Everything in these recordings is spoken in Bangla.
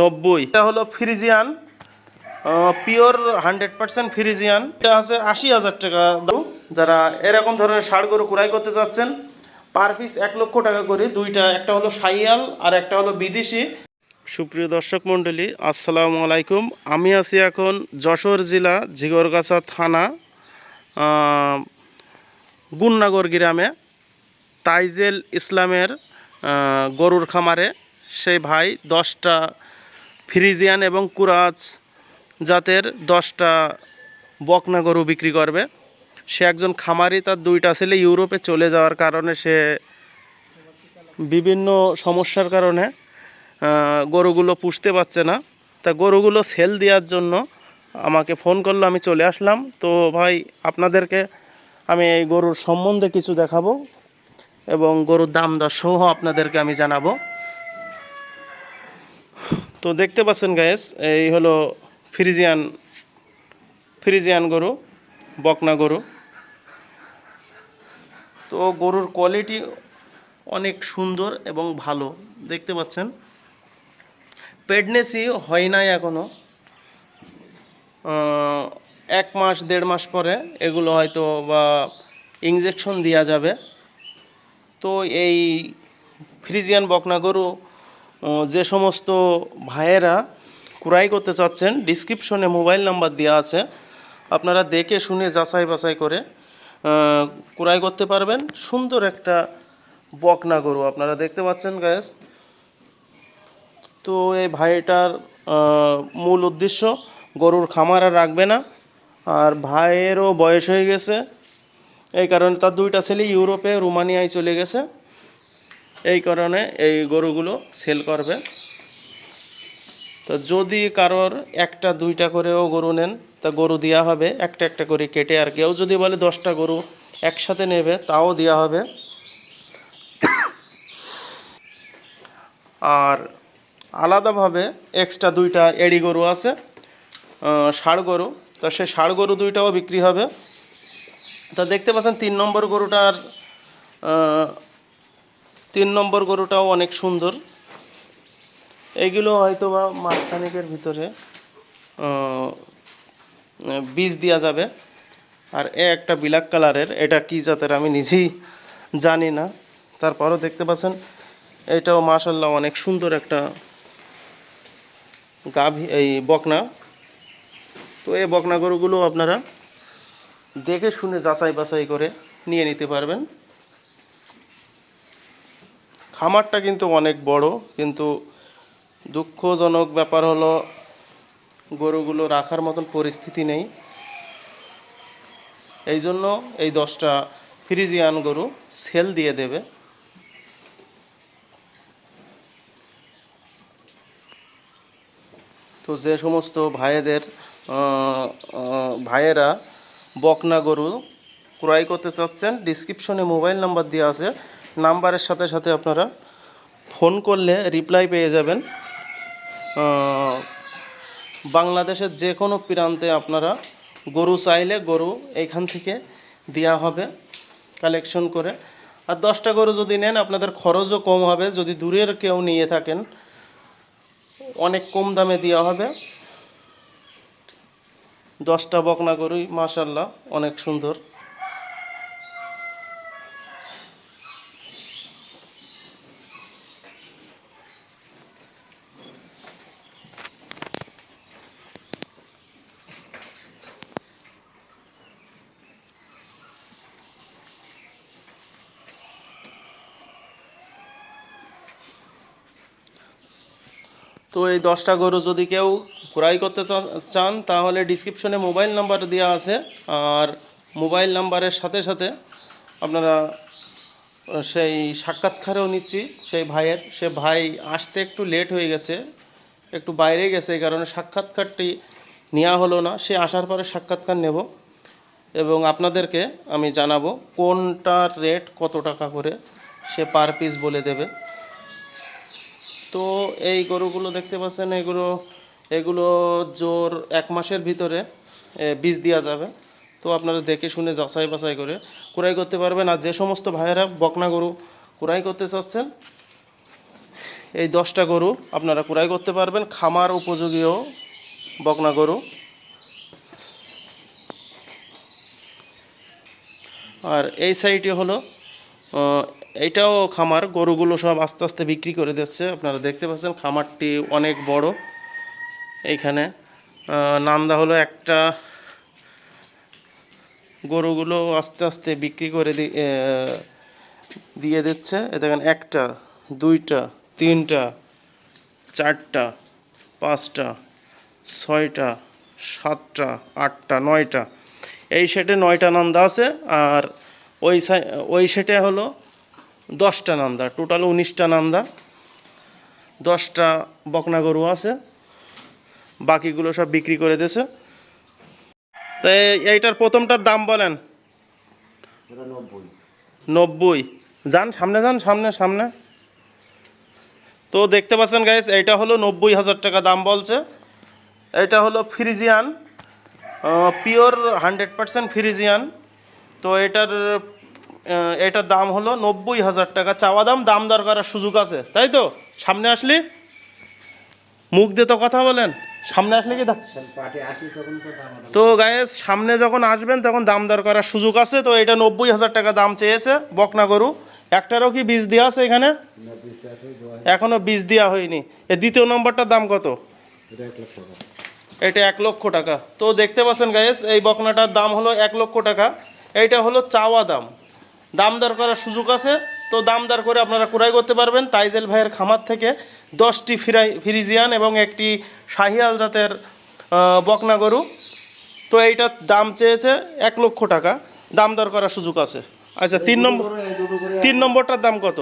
নব্বই। এটা হলো Friesian pure hundred percent Friesian. এটা আছে আশি হাজার টাকা দাম। যারা এরকম ধরনের ষাড় গরু ক্রয় করতে চাচ্ছেন, পার পিস এক লক্ষ টাকা করে। দুইটা, একটা হলো সাইয়াল আর একটা হলো বিদেশি। সুপ্রিয় দর্শক মণ্ডলী, আসসালামু আলাইকুম। আমি আছি এখন যশোর জেলা ঝিগরগাছা থানা গুন্নাগর গ্রামে। তাইজেল ইসলামের গরুর খামারে। সেই ভাই দশটা ফ্রিজিয়ান এবং কুরাজ জাতের দশটা বকনা গরু বিক্রি করবে। সে একজন খামারি, তার দুইটা ছেলে ইউরোপে চলে যাওয়ার কারণে সে বিভিন্ন সমস্যার কারণে গরুগুলো পুষতে পারছে না। তা গরুগুলো সেল দেওয়ার জন্য আমাকে ফোন করল, আমি চলে আসলাম। তো ভাই, আপনাদেরকে আমি এই গরুর সম্বন্ধে কিছু দেখাবো এবং গরুর দাম দর সহ আপনাদেরকে আমি জানাব। তো দেখতে পাচ্ছেন গ্যাস এই হলো ফ্রিজিয়ান ফ্রিজিয়ান গরু, বকনা গরু। তো গরুর কোয়ালিটি অনেক সুন্দর এবং ভালো, দেখতে পাচ্ছেন। প্রেগনেন্সি হয় নাই এখনও এক মাস, দেড় মাস পরে এগুলো হয়তো বা ইঞ্জেকশন দেওয়া যাবে। তো এই ফ্রিজিয়ান বকনা গরু যে সমস্ত ভাইয়েরা ক্রয় করতে চাচ্ছেন ডিসক্রিপশনে মোবাইল নাম্বার দেওয়া আছে। আপনারা দেখে শুনে যাচাই বাছাই করে ক্রয় করতে পারবেন। সুন্দর একটা বকনা গরু, আপনারা দেখতে পাচ্ছেন গ্যাস তো এই ভাইটার মূল উদ্দেশ্য, গরুর খামার আর রাখবে না। আর ভাইয়েরও বয়স হয়ে গেছে। এই কারণে তার দুইটা ছেলে ইউরোপে, রোমানিয়ায় চলে গেছে। এই কারণে এই গরুগুলো সেল করবে। তো যদি কারোর একটা, দুইটা করেও গরু নেন, তা গরু দেওয়া হবে, একটা একটা করে কেটে আর কেউ যদি বলে দশটা গরু একসাথে নেবে, তাও দেওয়া হবে। আর আলাদাভাবে এক্সট্রা দুইটা এড়ি গরু আছে ষাড় গরু, তো সেই ষাড় গরু দুইটাও বিক্রি হবে। তো দেখতে পাচ্ছেন, তিন নম্বর গরুটার তিন নম্বর গরুটাও অনেক সুন্দর। এইগুলো হয়তো বা মাসখানেকের ভিতরে বীজ দেওয়া যাবে। আর এ একটা ব্ল্যাক কালারের, এটা কি জাতের আমি নিজেই জানি না। তারপরও দেখতে পাচ্ছেন, এটাও মাশাল্লাহ অনেক সুন্দর একটা গাভী, এই বকনা। তো এই বকনা গরুগুলো আপনারা দেখে শুনে যাচাই বাছাই করে নিয়ে নিতে পারবেন। খামারটা কিন্তু অনেক বড়, কিন্তু দুঃখজনক ব্যাপার হলো গরুগুলো রাখার মতন পরিস্থিতি নেই। এই জন্য এই দশটা ফ্রিজিয়ান গরু সেল দিয়ে দেবে। তো যে সমস্ত ভাইয়েদের ভাইয়েরা বকনা গরু ক্রয় করতে চাচ্ছেন, ডিসক্রিপশনে মোবাইল নাম্বার দেওয়া আছে। নাম্বারের সাথে সাথে আপনারা ফোন করলে রিপ্লাই পেয়ে যাবেন। বাংলাদেশের যে কোনো প্রান্তে আপনারা গরু চাইলে গরু এইখান থেকে দেওয়া হবে কালেকশন করে। আর দশটা গরু যদি নেন, আপনাদের খরচও কম হবে। যদি দূরের কেউ নিয়ে থাকেন, অনেক কম দামে দেওয়া হবে। দশটা বকনা গরুই মাশাল্লাহ অনেক সুন্দর। তো এই দশটা গরু যদি কেউ ক্রয় করতে চান, তাহলে ডিসক্রিপশনে মোবাইল নাম্বার দেওয়া আছে। আর মোবাইল নাম্বারের সাথে সাথে আপনারা সেই সাক্ষাৎকারেও নিচ্ছি, সেই ভাইয়ের। সে ভাই আসতে একটু লেট হয়ে গেছে, একটু বাইরে গেছে, এই কারণে সাক্ষাৎকারটি নেওয়া হলো না। সে আসার পরে সাক্ষাৎকার নেব এবং আপনাদেরকে আমি জানাব কোনটার রেট কত টাকা করে সে পার পিস বলে দেবে। তো এই গরুগুলো দেখতে পাচ্ছেন, এগুলো এগুলো জোর এক মাসের ভিতরে বীজ দেওয়া যাবে। তো আপনারা দেখে শুনে যাচাই বাছাই করে কুড়াই করতে পারবেন। আর যে সমস্ত ভাইয়েরা বকনা গরু কুড়াই করতে চাচ্ছেন, এই দশটা গরু আপনারা ক্রয় করতে পারবেন। খামার উপযোগীও বকনা গরু। আর এই সাইডে হলো এইটাও খামার, গরুগুলো সব আস্তে আস্তে বিক্রি করে দিচ্ছে। আপনারা দেখতে পাচ্ছেন খামারটি অনেক বড়। এইখানে নান্দা হলো একটা। গরুগুলো আস্তে আস্তে বিক্রি করে দিয়ে দিচ্ছে। দেখেন, একটা, দুইটা, তিনটা, চারটা, পাঁচটা, ছয়টা, সাতটা, আটটা, নয়টা। এই সেটে নয়টা নান্দা আছে, আর ওই ওই সেটে হলো দশটা নান্দা টোটাল উনিশটা নান্দা দশটা বকনা গরু আছে বাকিগুলো সব বিক্রি করে দিয়েছে। তো এই- এইটার প্রথমটার দাম বলেন। নব্বই। যান সামনে যান সামনে সামনে। তো দেখতে পাচ্ছেন গাইস এইটা হলো নব্বই হাজার টাকা দাম বলছে। এটা হলো Friesian pure hundred percent Friesian. তো এটার এটার দাম হলো নব্বই হাজার টাকা। চাওয়া দাম দাম দর করার সুযোগ আছে, তাই তো? সামনে আসলি? মুখ দিয়ে তো কথা বলেন। সামনে আসলে কি তো গায়ে সামনে যখন আসবেন, তখন দাম দর করার সুযোগ আছে। তো এটা নব্বই হাজার টাকা দাম চেয়েছে বকনা গরু। একটারও কি বীজ দেওয়া আছে এখানে। এখনও বীজ দেওয়া হয়নি। এ দ্বিতীয় নম্বরটার দাম কত? এটা এক লক্ষ টাকা। তো দেখতে পাচ্ছেন গায়েস এই বকনাটার দাম হলো এক লক্ষ টাকা। এইটা হলো চাওয়া দাম। দাম দর করার সুযোগ আছে। তো দাম দর করে আপনারা ক্রয় করতে পারবেন তাইজেল ভাইয়ের খামার থেকে দশটি ফিরাই ফিরিজিয়ান এবং একটি শাহিয়াল জাতের বকনা গরু। তো এইটার দাম চেয়েছে এক লক্ষ টাকা। দাম দর করার সুযোগ আছে। আচ্ছা তিন নম্বর তিন নম্বরটার দাম কত?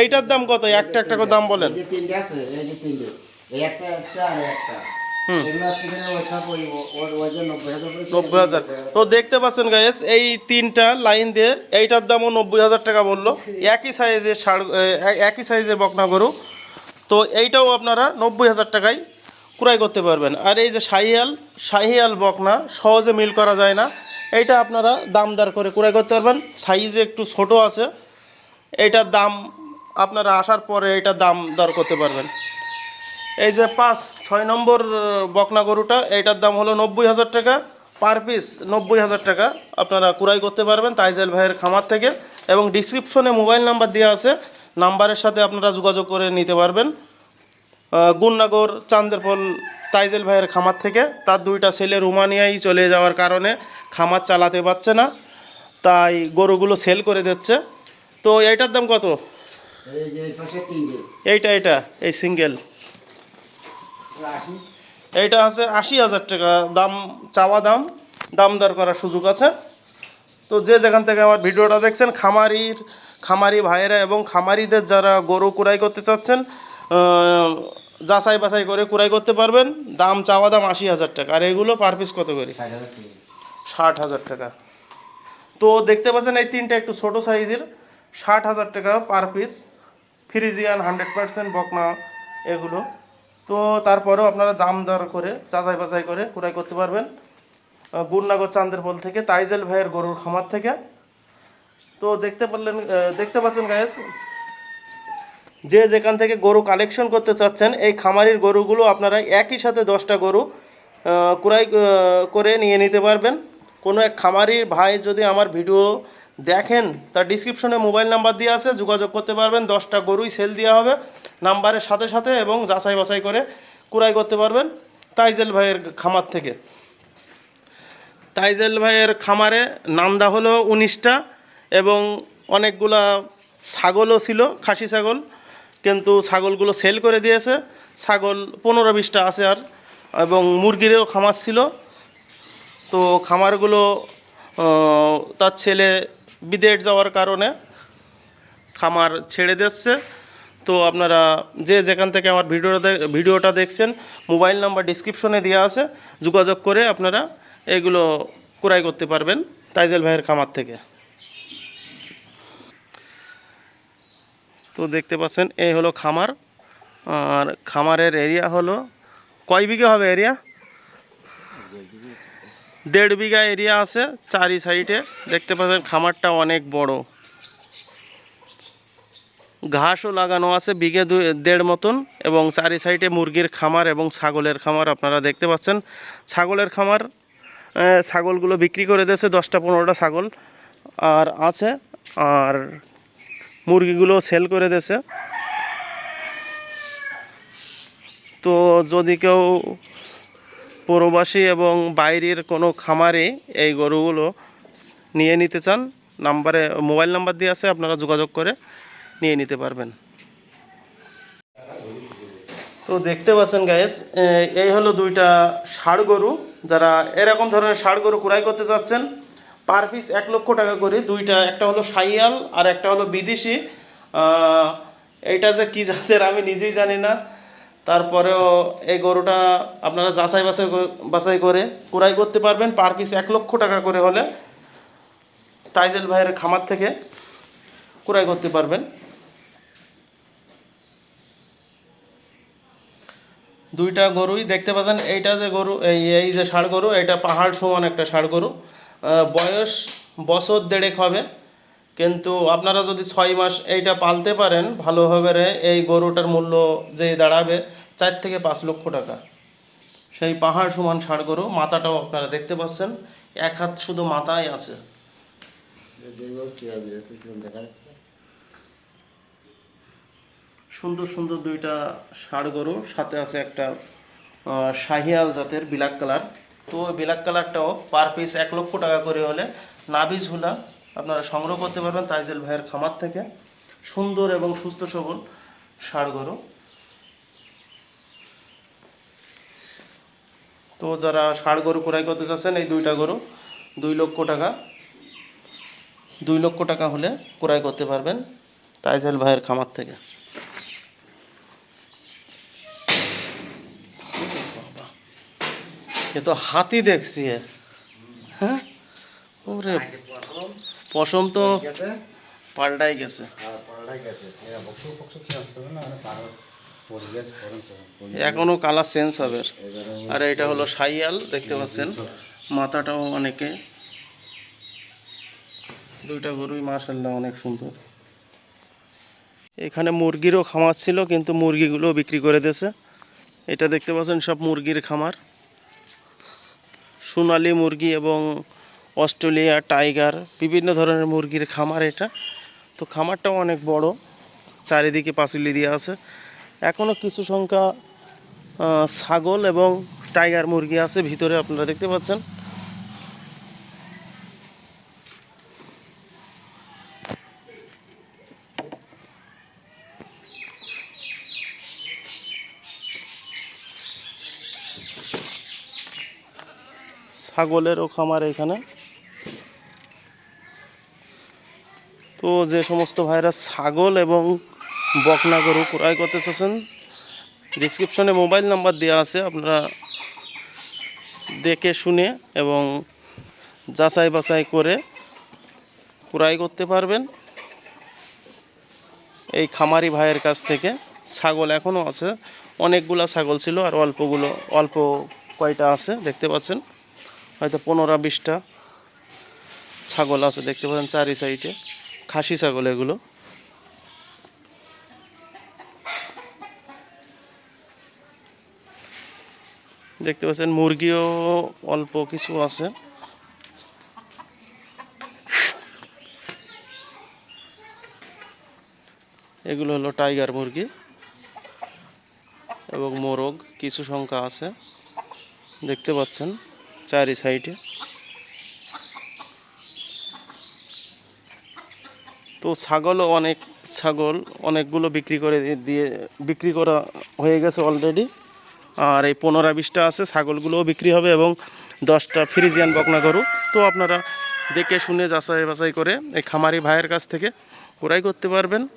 এইটার দাম কত? একটা একটা করে দাম বলেন। নব্বই হাজার তো দেখতে পাচ্ছেন গাইস এই তিনটা লাইন দিয়ে এইটার দামও নব্বই হাজার টাকা বলল। একই সাইজের ষাড় একই সাইজের বকনা গরু। তো এইটাও আপনারা নব্বই হাজার টাকায় ক্রয় করতে পারবেন। আর এই যে শাহিয়াল শাহিয়াল বকনা সহজে মিল করা যায় না। এইটা আপনারা দামদার করে ক্রয় করতে পারবেন। সাইজে একটু ছোট আছে। এইটার দাম আপনারা আসার পরে এইটার দাম দর করতে পারবেন। এই যে পাঁচ ছয় নম্বর বকনা গরুটা এইটার দাম হলো নব্বই হাজার টাকা। পার পিস নব্বই হাজার টাকা। আপনারা কুড়াই করতে পারবেন তাইজেল ভাইয়ের খামার থেকে। এবং ডিসক্রিপশনে মোবাইল নাম্বার দেওয়া আছে নাম্বারের সাথে আপনারা যোগাযোগ করে নিতে পারবেন। আহ, গুণনগর চান্দেরপোল তাইজেল ভাইয়ের খামার থেকে। তার দুইটা ছেলে রোমানিয়ায় চলে যাওয়ার কারণে খামার চালাতে পারছে না। তাই গরুগুলো সেল করে দিচ্ছে। তো এইটার দাম কত? এইটা এটা এই সিঙ্গেল। এইটা আছে আশি হাজার টাকা। দাম চাওয়া দাম দাম দর করার সুযোগ আছে। তো যে যেখান থেকে আমার ভিডিওটা দেখছেন খামারির খামারি ভাইয়েরা এবং খামারিদের যারা গরু কুড়াই করতে চাচ্ছেন যাচাই বাছাই করে কুড়াই করতে পারবেন। দাম চাওয়া দাম আশি হাজার টাকা। আর এগুলো পার পিস কত করে? ষাট হাজার টাকা। ষাট হাজার টাকা। তো দেখতে পাচ্ছেন এই তিনটা একটু ছোট সাইজের। ষাট হাজার টাকা per piece Friesian hundred percent বকনা এগুলো। তো তারপরেও আপনারা দাম দর করে যাচাই বাছাই করে ক্রয় করতে পারবেন গুরনগর চান্দেরপোল থেকে, তাইজেল ভাইয়ের গরুর খামার থেকে। তো দেখতে পারলেন দেখতে পাচ্ছেন গায়েস যে যেখান থেকে গরু কালেকশন করতে চাচ্ছেন, এই খামারির গরুগুলো আপনারা একই সাথে দশটা গরু ক্রয় করে নিয়ে নিতে পারবেন। কোনো এক খামারির ভাই যদি আমার ভিডিও দেখেন, তার ডিসক্রিপশনে মোবাইল নাম্বার দিয়ে আছে, যোগাযোগ করতে পারবেন, দশটা গরুই সেল দেওয়া হবে নাম্বারের সাথে সাথে এবং যাচাই বাছাই করে ক্রয় করতে পারবেন তাইজেল ভাইয়ের খামার থেকে। তাইজেল ভাইয়ের খামারে নান্দা হলো উনিশটা এবং অনেকগুলা ছাগলও ছিল, খাসি ছাগল, কিন্তু ছাগলগুলো সেল করে দিয়েছে। ছাগল পনেরো বিশটা আছে আর, এবং মুরগিরও খামার ছিল। তো খামারগুলো তার ছেলে বিদেশ যাওয়ার কারণে খামার ছেড়ে দিচ্ছে। তো আপনারা যে যেখান থেকে আমার ভিডিওটা ভিডিওটা দেখছেন, মোবাইল নাম্বার ডিসক্রিপশনে দেওয়া আছে, যোগাযোগ করে আপনারা এগুলো ক্রয় করতে পারবেন তাইজেল ভাইয়ের খামার থেকে। তো দেখতে পাচ্ছেন, এই হলো খামার। আর খামারের এরিয়া হলো, কয় বিঘে হবে এরিয়া? দেড় বিঘা এরিয়া আছে চারি সাইডে। দেখতে পাচ্ছেন খামারটা অনেক বড়। ঘাসও লাগানো আছে বিঘে দেড় মতন এবং চারি সাইডে মুরগির খামার এবং ছাগলের খামার আপনারা দেখতে পাচ্ছেন। ছাগলের খামার ছাগলগুলো বিক্রি করে দিয়েছে দশটা পনেরোটা ছাগল আর আছে আর মুরগিগুলো সেল করে দিয়েছে। তো যদি কেউ প্রবাসী এবং বাইরের কোনো খামারে এই গরুগুলো নিয়ে নিতে চান, নাম্বারে, মোবাইল নাম্বার দিয়ে আছে, আপনারা যোগাযোগ করে নিয়ে নিতে পারবেন। তো দেখতে পাচ্ছেন গাইস এই হলো দুইটা ষাড় গরু, যারা এরকম ধরনের ষাড় গরু ক্রয় করতে চাচ্ছেন পার পিস এক লক্ষ টাকা করে। দুইটা, একটা হলো সাইয়াল আর একটা হলো বিদেশি। এইটা যে কী জাতের আমি নিজেই জানি না। তারপরেও এই গরুটা আপনারা যাচাই বাছাই বাছাই করে ক্রয় করতে পারবেন। পার পিস এক লক্ষ টাকা করে হলে তাইজেল ভাইয়ের খামার থেকে ক্রয় করতে পারবেন। দুইটা গরুই দেখতে পাচ্ছেন, এইটা যে গরু, এই এই যে ষাড় গরু এটা পাহাড় সমান একটা ষাড় গরু। বয়স বছর দেড়েক হবে। কিন্তু আপনারা যদি ছয় মাস এইটা পালতে পারেন ভালোভাবে রে, এই গরুটার মূল্য যে দাঁড়াবে চার থেকে পাঁচ লক্ষ টাকা। সেই পাহাড় সমান ষাড় গরু মাথাটাও আপনারা দেখতে পাচ্ছেন এক হাত শুধু মাথায় আছে। সুন্দর সুন্দর দুইটা ষাড় গরু সাথে আছে একটা শাহিয়াল জাতের ব্ল্যাক কালার তো ব্ল্যাক কালারটাও পার পিস এক লক্ষ টাকা করে হলে নাবিজ হুলা আপনারা সংগ্রহ করতে পারবেন তাইজেল ভাইয়ের খামার থেকে। সুন্দর এবং সুস্থ সবল ষাড় গরু। তো যারা ষাড় গরু ক্রয় করতে চাচ্ছেন, এই দুইটা গরু দুই লক্ষ টাকা, দুই লক্ষ টাকা হলে ক্রয় করতে পারবেন তাইজেল ভাইয়ের খামার থেকে। এ তো হাতি দেখছি হ্যাঁ? ওরে পশম তো পাল্টাই গেছে? চলে এখনও কালার চেঞ্জ হবে। আর এটা হলো সাইয়াল দেখতে পাচ্ছেন? মাথাটাও অনেকে। দুইটা গরুই মার্শাল্লাহ অনেক সুন্দর। এখানে মুরগিরও খামার ছিল কিন্তু মুরগিগুলো বিক্রি করে দিয়েছে। এটা দেখতে পাচ্ছেন সব মুরগির খামার। সোনালি মুরগি এবং অস্ট্রেলিয়া, টাইগার, বিভিন্ন ধরনের মুরগির খামার এটা। তো খামারটাও অনেক বড়, চারিদিকে পাঁচুলি দিয়ে আছে। এখনও কিছু সংখ্যা ছাগল এবং টাইগার মুরগি আছে, ভিতরে আপনারা দেখতে পাচ্ছেন। ছাগলেরও খামার এখানে। তো যে সমস্ত ভাইরা ছাগল এবং বকনা গরু ক্রয় করতে চাচ্ছেন ডিসক্রিপশনে মোবাইল নাম্বার দেওয়া আছে, আপনারা দেখে শুনে এবং যাচাই বাছাই করে ক্রয় করতে পারবেন। এই খামারি ভাইয়ের কাছ থেকে ছাগল এখনও আছে, অনেকগুলা ছাগল ছিল আর অল্পগুলো, অল্প কয়টা আছে দেখতে পাচ্ছেন। হয়তো পনেরো বিশটা ছাগল আছে দেখতে পাচ্ছেন চারি সাইডে। খাসি ছাগল এগুলো। দেখতে পাচ্ছেন, মুরগিও অল্প কিছু আছে। এগুলো হলো টাইগার মুরগি এবং মোরগ, কিছু সংখ্যা আছে। দেখতে পাচ্ছেন, চারি সাইডে। তো ছাগলও অনেক ছাগল, অনেকগুলো বিক্রি করে দিয়ে- বিক্রি করা হয়ে গেছে অলরেডি আর এই পনেরো বিশটা আছে, ছাগলগুলোও বিক্রি হবে এবং দশটা ফ্রিজিয়ান বকনা গরু। তো আপনারা দেখে শুনে যাচাই বাছাই করে এই খামারি ভাইয়ের কাছ থেকে ক্রয় করতে পারবেন।